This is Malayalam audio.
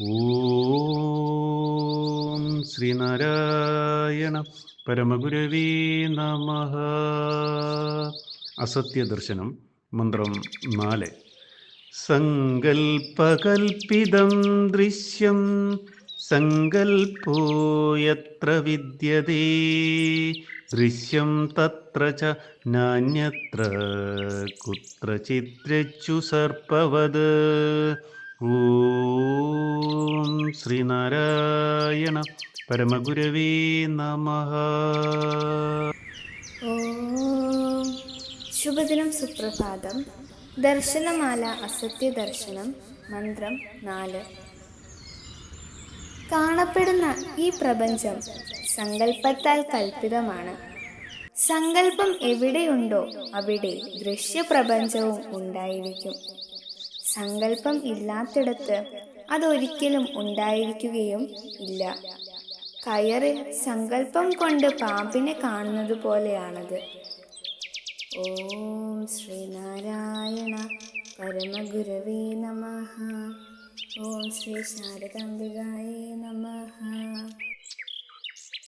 ഓം ശ്രീനാരായണ പരമഗുരവേ നമ. അസത്യദർശനം മന്ത്രം നാല്. സങ്കൽപ്പകൽപ്പിതം ദൃശ്യം സങ്കൽപ്പോ യത്ര വിദ്യതേ. ദൃശ്യം തത്ര ച നാന്യത്ര കുത്രചിദ്രച്ചു സർപ്പവത്. ഓം ശ്രീനാരായണ പരമഗുരവേ നമ. ശുഭദിനം സുപ്രഭാതം. ദർശനമാല അസത്യ ദർശനം മന്ത്രം നാല്. കാണപ്പെടുന്ന ഈ പ്രപഞ്ചം സങ്കല്പത്താൽ കൽപ്പിതമാണ്. സങ്കല്പം എവിടെയുണ്ടോ അവിടെ ദൃശ്യപ്രപഞ്ചവും ഉണ്ടായിരിക്കും. സങ്കല്പം ഇല്ലാത്തിടത്ത് അതൊരിക്കലും ഉണ്ടായിരിക്കുകയും ഇല്ല. കയറിൽ സങ്കല്പം കൊണ്ട് പാമ്പിനെ കാണുന്നത് പോലെയാണത്. ഓം ശ്രീനാരായണ പരമഗുരവേ നമ. ഓം ശ്രീ ശാരദാംബികായേ നമ.